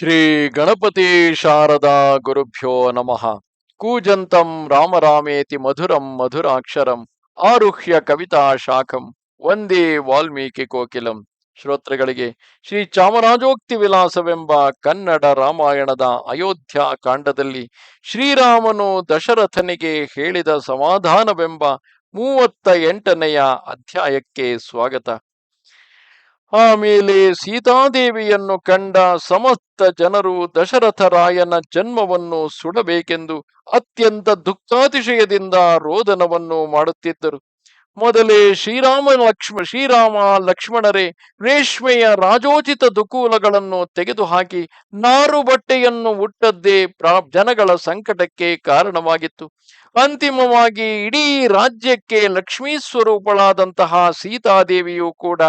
ಶ್ರೀ ಗಣಪತಿ ಶಾರದಾ ಗುರುಭ್ಯೋ ನಮಃ. ಕೂಜಂತಂ ರಾಮರಾಮೇತಿ ಮಧುರಂ ಮಧುರಾಕ್ಷರಂ ಆರುಹ್ಯ ಕವಿತಾ ಶಾಖಂ ವಂದೇ ವಾಲ್ಮೀಕಿ ಕೋಕಿಲಂ. ಶ್ರೋತೃಗಳಿಗೆ ಶ್ರೀ ಚಾಮರಾಜೋಕ್ತಿ ವಿಲಾಸವೆಂಬ ಕನ್ನಡ ರಾಮಾಯಣದ ಅಯೋಧ್ಯ ಕಾಂಡದಲ್ಲಿ ಶ್ರೀರಾಮನು ದಶರಥನಿಗೆ ಹೇಳಿದ ಸಮಾಧಾನವೆಂಬ ಮೂವತ್ತ ಎಂಟನೆಯ ಅಧ್ಯಾಯಕ್ಕೆ ಸ್ವಾಗತ. ಆಮೇಲೆ ಸೀತಾದೇವಿಯನ್ನು ಕಂಡ ಸಮಸ್ತ ಜನರು ದಶರಥರಾಯನ ಜನ್ಮವನ್ನು ಸುಡಬೇಕೆಂದು ಅತ್ಯಂತ ದುಃಖಾತಿಶಯದಿಂದ ರೋದನವನ್ನು ಮಾಡುತ್ತಿದ್ದರು. ಮೊದಲೇ ಶ್ರೀರಾಮ ಲಕ್ಷ್ಮ, ಶ್ರೀರಾಮ ಲಕ್ಷ್ಮಣರೇ, ರೇಷ್ಮೆಯ ರಾಜೋಚಿತ ದುಕೂಲಗಳನ್ನು ತೆಗೆದುಹಾಕಿ ನಾರು ಬಟ್ಟೆಯನ್ನು ಉಟ್ಟದ್ದೇ ಪ್ರಾ, ಜನಗಳ ಸಂಕಟಕ್ಕೆ ಕಾರಣವಾಗಿತ್ತು. ಅಂತಿಮವಾಗಿ ಇಡೀ ರಾಜ್ಯಕ್ಕೆ ಲಕ್ಷ್ಮೀ ಸ್ವರೂಪಳಾದಂತಹ ಸೀತಾದೇವಿಯು ಕೂಡ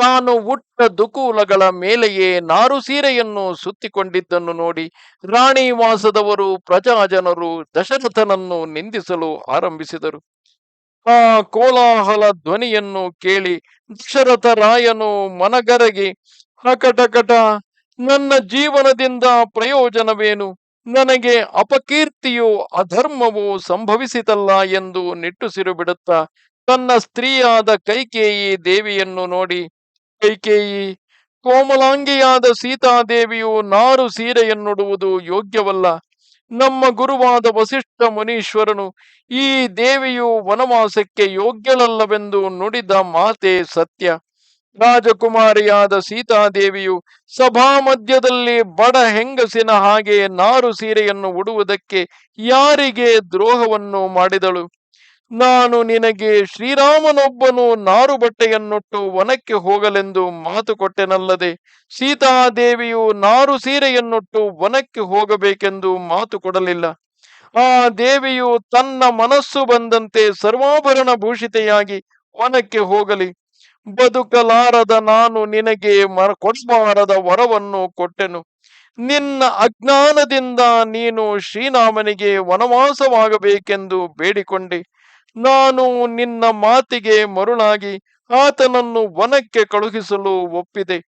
ತಾನು ಉಟ್ಟ ದುಕೂಲಗಳ ಮೇಲೆಯೇ ನಾರು ಸೀರೆಯನ್ನು ಸುತ್ತಿಕೊಂಡಿದ್ದನ್ನು ನೋಡಿ ರಾಣಿ ವಾಸದವರು ಪ್ರಜಾಜನರು ದಶರಥನನ್ನು ನಿಂದಿಸಲು ಆರಂಭಿಸಿದರು. ಆ ಕೋಲಾಹಲ ಧ್ವನಿಯನ್ನು ಕೇಳಿ ದಶರಥ ರಾಯನು ಮನಗರಗಿ, ಹಕಟಕಟ, ನನ್ನ ಜೀವನದಿಂದ ಪ್ರಯೋಜನವೇನು? ನನಗೆ ಅಪಕೀರ್ತಿಯು ಅಧರ್ಮವು ಸಂಭವಿಸಿತಲ್ಲ ಎಂದು ನಿಟ್ಟುಸಿರು ಬಿಡುತ್ತಾ ತನ್ನ ಸ್ತ್ರೀಯಾದ ಕೈಕೇಯಿ ದೇವಿಯನ್ನು ನೋಡಿ ಕೈಕೇಯಿ ಕೋಮಲಾಂಗಿಯಾದ ಸೀತಾದೇವಿಯು ನಾರು ಸೀರೆಯನ್ನುಡುವುದು ಯೋಗ್ಯವಲ್ಲ. ನಮ್ಮ ಗುರುವಾದ ವಸಿಷ್ಠ ಮುನೀಶ್ವರನು ಈ ದೇವಿಯು ವನವಾಸಕ್ಕೆ ಯೋಗ್ಯಳಲ್ಲವೆಂದು ನುಡಿದ ಮಾತೆ ಸತ್ಯ. ರಾಜಕುಮಾರಿಯಾದ ಸೀತಾದೇವಿಯು ಸಭಾ ಮಧ್ಯದಲ್ಲಿ ಬಡ ಹೆಂಗಸಿನ ಹಾಗೆ ನಾರು ಸೀರೆಯನ್ನು ಉಡುವುದಕ್ಕೆ ಯಾರಿಗೆ ದ್ರೋಹವನ್ನು ಮಾಡಿದಳು? ನಾನು ನಿನಗೆ ಶ್ರೀರಾಮನೊಬ್ಬನು ನಾರು ಬಟ್ಟೆಯನ್ನುಟ್ಟು ವನಕ್ಕೆ ಹೋಗಲೆಂದು ಮಾತು ಕೊಟ್ಟೆನಲ್ಲದೆ ಸೀತಾದೇವಿಯು ನಾರು ಸೀರೆಯನ್ನುಟ್ಟು ವನಕ್ಕೆ ಹೋಗಬೇಕೆಂದು ಮಾತು ಕೊಡಲಿಲ್ಲ. ಆ ದೇವಿಯು ತನ್ನ ಮನಸ್ಸು ಬಂದಂತೆ ಸರ್ವಾಭರಣ ಭೂಷಿತೆಯಾಗಿ ವನಕ್ಕೆ ಹೋಗಲಿ. ಬದುಕಲಾರದ ನಾನು ನಿನಗೆ ಮರ ಕೊಡಬಾರದ ವರವನ್ನು ಕೊಟ್ಟೆನು. ನಿನ್ನ ಅಜ್ಞಾನದಿಂದ ನೀನು ಶ್ರೀರಾಮನಿಗೆ ವನವಾಸವಾಗಬೇಕೆಂದು ಬೇಡಿಕೊಂಡೆ. ನಾನು ನಿನ್ನ ಮಾತಿಗೆ ಮರುಳಾಗಿ ಆತನನ್ನು ವನಕ್ಕೆ ಕಳುಹಿಸಲು ಒಪ್ಪಿದೆ.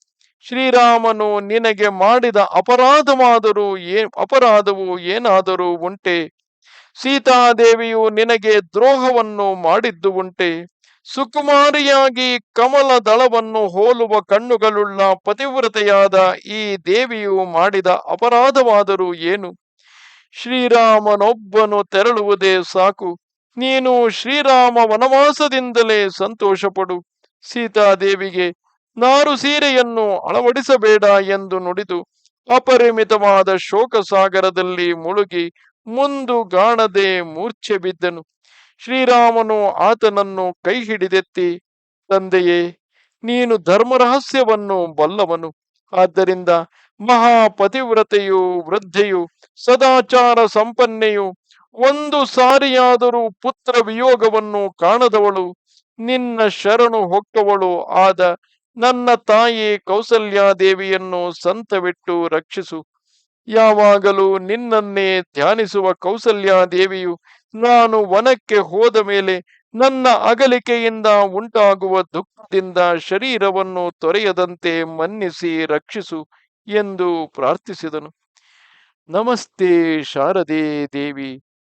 ಶ್ರೀರಾಮನು ನಿನಗೆ ಮಾಡಿದ ಅಪರಾಧವಾದರೂ ಏ, ಅಪರಾಧವು ಏನಾದರೂ ಉಂಟೆ? ಸೀತಾದೇವಿಯು ನಿನಗೆ ದ್ರೋಹವನ್ನು ಮಾಡಿದ್ದು ಉಂಟೆ. ಸುಕುಮಾರಿಯಾಗಿ ಕಮಲ ದಳವನ್ನು ಹೋಲುವ ಕಣ್ಣುಗಳುಳ್ಳ ಪತಿವ್ರತೆಯಾದ ಈ ದೇವಿಯು ಮಾಡಿದ ಅಪರಾಧವಾದರೂ ಏನು? ಶ್ರೀರಾಮನೊಬ್ಬನು ತೆರಳುವುದೇ ಸಾಕು. ನೀನು ಶ್ರೀರಾಮ ವನವಾಸದಿಂದಲೇ ಸಂತೋಷಪಡು. ಸೀತಾದೇವಿಗೆ ನಾರು ಸೀರೆಯನ್ನು ಅಳವಡಿಸಬೇಡ ಎಂದು ನುಡಿದು ಅಪರಿಮಿತವಾದ ಶೋಕ ಸಾಗರದಲ್ಲಿ ಮುಳುಗಿ ಮುಂದು ಗಾಣದೆ ಮೂರ್ಛೆ ಬಿದ್ದನು. ಶ್ರೀರಾಮನು ಆತನನ್ನು ಕೈ ಹಿಡಿದೆತ್ತಿ ತಂದೆಯೇ, ನೀನು ಧರ್ಮರಹಸ್ಯವನ್ನು ಬಲ್ಲವನು. ಆದ್ದರಿಂದ ಮಹಾಪತಿವ್ರತೆಯು, ವೃದ್ಧೆಯು, ಸದಾಚಾರ ಸಂಪನ್ನೆಯು ಒಂದು ಸಾರಿಯಾದರೂ ಪುತ್ರ ವಿಯೋಗವನ್ನು ಕಾಣದವಳು, ನಿನ್ನ ಶರಣು ಹೊಕ್ಕವಳು ಆದ ನನ್ನ ತಾಯಿ ಕೌಸಲ್ಯಾದೇವಿಯನ್ನು ಸಂತವಿಟ್ಟು ರಕ್ಷಿಸು. ಯಾವಾಗಲೂ ನಿನ್ನನ್ನೇ ಧ್ಯಾನಿಸುವ ಕೌಸಲ್ಯಾದೇವಿಯು ನಾನು ವನಕ್ಕೆ ಹೋದ ಮೇಲೆ ನನ್ನ ಅಗಲಿಕೆಯಿಂದ ಉಂಟಾಗುವ ದುಃಖದಿಂದ ಶರೀರವನ್ನು ತೊರೆಯದಂತೆ ಮನ್ನಿಸಿ ರಕ್ಷಿಸು ಎಂದು ಪ್ರಾರ್ಥಿಸಿದನು. ನಮಸ್ತೆ ಶಾರದೆ ದೇವಿ.